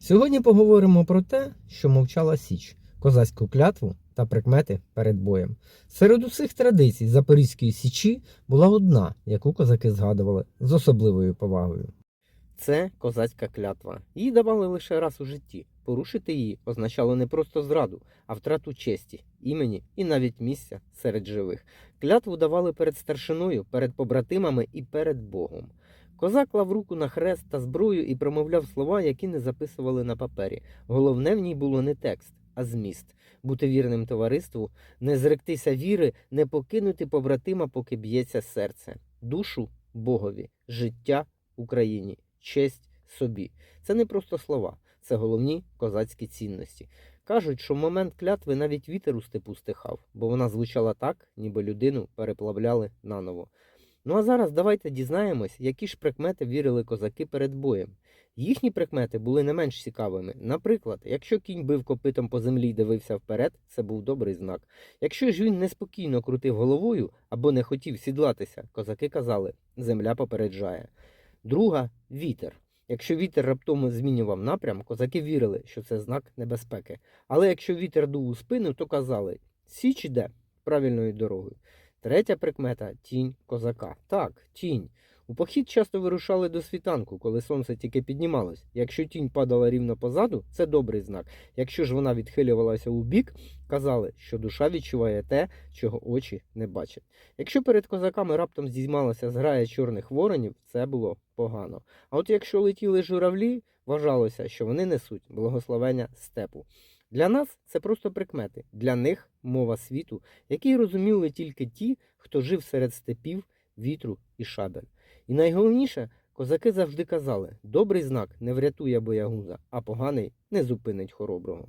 Сьогодні поговоримо про те, що мовчала Січ, козацьку клятву та прикмети перед боєм. Серед усіх традицій Запорізької Січі була одна, яку козаки згадували з особливою повагою. Це козацька клятва. Її давали лише раз у житті. Порушити її означало не просто зраду, а втрату честі, імені і навіть місця серед живих. Клятву давали перед старшиною, перед побратимами і перед Богом. Козак клав руку на хрест та зброю і промовляв слова, які не записували на папері. Головне в ній було не текст, а зміст. Бути вірним товариству, не зректися віри, не покинути побратима, поки б'ється серце, душу Богові, життя Україні, честь собі. Це не просто слова, це головні козацькі цінності. Кажуть, що в момент клятви навіть вітер у степу стихав, бо вона звучала так, ніби людину переплавляли наново. Ну а зараз давайте дізнаємось, які ж прикмети вірили козаки перед боєм. Їхні прикмети були не менш цікавими. Наприклад, якщо кінь бив копитом по землі і дивився вперед, це був добрий знак. Якщо ж він неспокійно крутив головою або не хотів сідлатися, козаки казали земля попереджає. Друга вітер. Якщо вітер раптом змінював напрям, козаки вірили, що це знак небезпеки. Але якщо вітер дув у спину, то казали Січ іде правильною дорогою. Третя прикмета тінь козака. Так, тінь. У похід часто вирушали до світанку, коли сонце тільки піднімалось. Якщо тінь падала рівно позаду, це добрий знак. Якщо ж вона відхилювалася у бік, казали, що душа відчуває те, чого очі не бачать. Якщо перед козаками раптом здіймалася зграя чорних воронів, це було погано. А от якщо летіли журавлі, вважалося, що вони несуть благословення степу. Для нас це просто прикмети, для них мова світу, який розуміли тільки ті, хто жив серед степів, вітру і шабель. І найголовніше, козаки завжди казали: добрий знак не врятує боягуза, а поганий не зупинить хороброго.